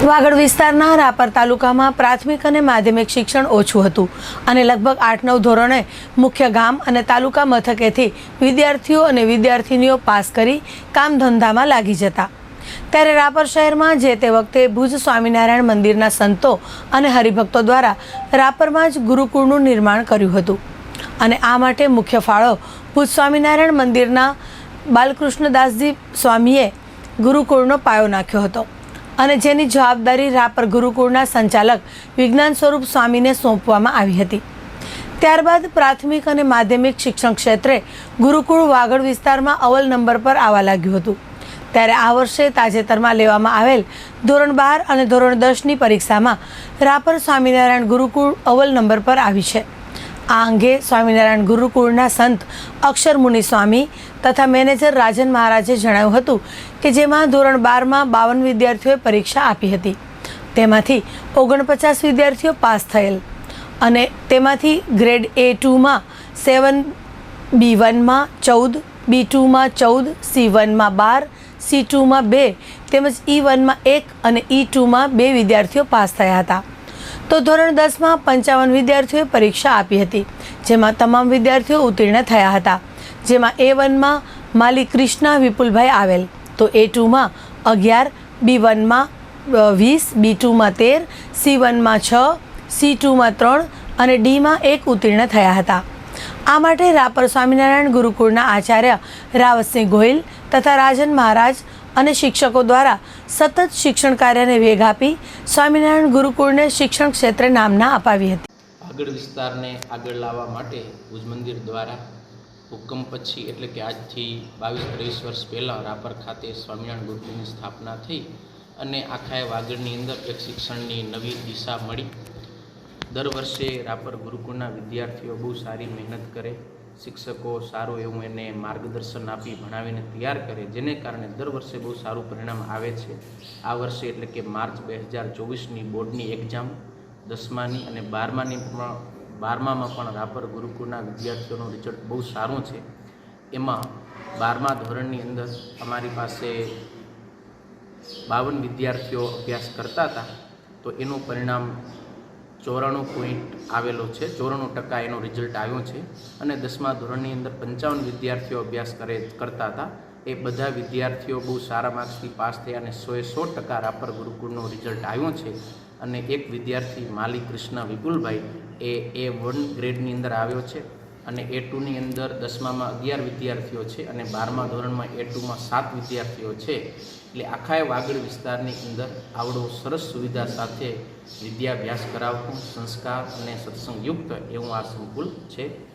વાગડ વિસ્તારના રાપર તાલુકામાં પ્રાથમિક અને માધ્યમિક શિક્ષણ ઓછું હતું અને લગભગ આઠ નવ ધોરણે મુખ્ય ગામ અને તાલુકા મથકેથી વિદ્યાર્થીઓ અને વિદ્યાર્થિનીઓ પાસ કરી કામ ધંધામાં લાગી જતા. ત્યારે રાપર શહેરમાં જે તે વખતે ભુજ સ્વામિનારાયણ મંદિરના સંતો અને હરિભક્તો દ્વારા રાપરમાં જ ગુરુકુળનું નિર્માણ કર્યું હતું. અને આ માટે મુખ્ય ફાળો ભુજ સ્વામિનારાયણ મંદિરના બાલકૃષ્ણદાસજી સ્વામીએ ગુરુકુળનો પાયો નાખ્યો હતો. અને જેની જવાબદારી રાપર ગુરુકુળના સંચાલક વિજ્ઞાન સ્વરૂપ સ્વામીને સોંપવામાં આવી હતી. ત્યારબાદ પ્રાથમિક અને માધ્યમિક શિક્ષણ ક્ષેત્રે ગુરુકુળ વાગડ વિસ્તારમાં અવલ નંબર પર આવવા લાગ્યું હતું. ત્યારે આ વર્ષે તાજેતરમાં લેવામાં આવેલ ધોરણ બાર અને ધોરણ દસની પરીક્ષામાં રાપર સ્વામિનારાયણ ગુરુકુળ અવલ નંબર પર આવી છે. આ અંગે સ્વામિનારાયણ ગુરુકુળના સંત અક્ષર મુનિ સ્વામી તથા મેનેજર રાજન મહારાજે જણાવ્યું હતું કે જેમાં ધોરણ બારમાં બાવન વિદ્યાર્થીઓએ પરીક્ષા આપી હતી. તેમાંથી ઓગણપચાસ વિદ્યાર્થીઓ પાસ થયેલ અને તેમાંથી ગ્રેડ એ ટુમાં સેવન, બી વનમાં ચૌદ, બી ટુમાં ચૌદ, સી વનમાં બાર, સી ટુમાં બે તેમજ ઈ વનમાં એક અને ઈ ટુમાં બે વિદ્યાર્થીઓ પાસ થયા હતા. તો ધોરણ દસમાં પંચાવન વિદ્યાર્થીઓએ પરીક્ષા આપી હતી, જેમાં તમામ વિદ્યાર્થીઓ ઉત્તીર્ણ થયા હતા. જેમાં એ વનમાં માલી કૃષ્ણા વિપુલભાઈ આવેલ, તો એ ટુમાં અગિયાર બી વનમાં વીસ બી ટુમાં તેર સી વનમાં છ સી ટુમાં ત્રણ અને ડીમાં એક ઉત્તીર્ણ થયા હતા. આ માટે રાપર સ્વામિનારાયણ ગુરુકુળના આચાર્ય રાવતસિંહ ગોહિલ તથા રાજન મહારાજ અને શિક્ષકો દ્વારા સતત શિક્ષણ કાર્યને વેગ આપી સ્વામિનારાયણ ગુરુકુળને શિક્ષણ ક્ષેત્રે નામના અપાવી હતી. આગળ વિસ્તારને આગળ લાવવા માટે ભુજ મંદિર દ્વારા હુકમ પછી એટલે કે આજથી બાવીસ ત્રેવીસ વર્ષ પહેલાં રાપર ખાતે સ્વામિનારાયણ ગુરુકુળની સ્થાપના થઈ અને આખા વાગડની અંદર એક શિક્ષણની નવી દિશા મળી. દર વર્ષે રાપર ગુરુકુળના વિદ્યાર્થીઓ બહુ સારી મહેનત કરે, શિક્ષકો સારું એવું એને માર્ગદર્શન આપી ભણાવીને તૈયાર કરે, જેને કારણે દર વર્ષે બહુ સારું પરિણામ આવે છે. આ વર્ષે એટલે કે માર્ચ બે હજાર ચોવીસની બોર્ડની એક્ઝામ, દસમાની અને બારમાની પણ, બારમામાં પણ રાપર ગુરુકુળના વિદ્યાર્થીઓનું રિઝલ્ટ બહુ સારું છે. એમાં બારમા ધોરણની અંદર અમારી પાસે બાવન વિદ્યાર્થીઓ અભ્યાસ કરતા હતા, તો એનું પરિણામ ચોરાણું પોઈન્ટ આવેલો છે. ચોરાણું ટકા એનો રિઝલ્ટ આવ્યો છે અને દસમા ધોરણની અંદર પંચાવન વિદ્યાર્થીઓ અભ્યાસ કરે, કરતા હતા. એ બધા વિદ્યાર્થીઓ બહુ સારા માર્ક્સથી પાસ થયા અને સોએ સો ટકા રાપર ગુરુકુળનો રિઝલ્ટ આવ્યો છે. અને એક વિદ્યાર્થી માલી કૃષ્ણ વિપુલભાઈ એ એ વન ગ્રેડની અંદર આવ્યો છે. અને એ ટુની અંદર દસમામાં અગિયાર વિદ્યાર્થીઓ છે અને બારમા ધોરણમાં એ ટુમાં સાત વિદ્યાર્થીઓ છે. એટલે આખા વાગડ વિસ્તારની અંદર આવડો સરસ સુવિધા સાથે વિદ્યાભ્યાસ કરાવવું, સંસ્કાર અને સત્સંગયુક્ત એવું આ સંકુલ છે.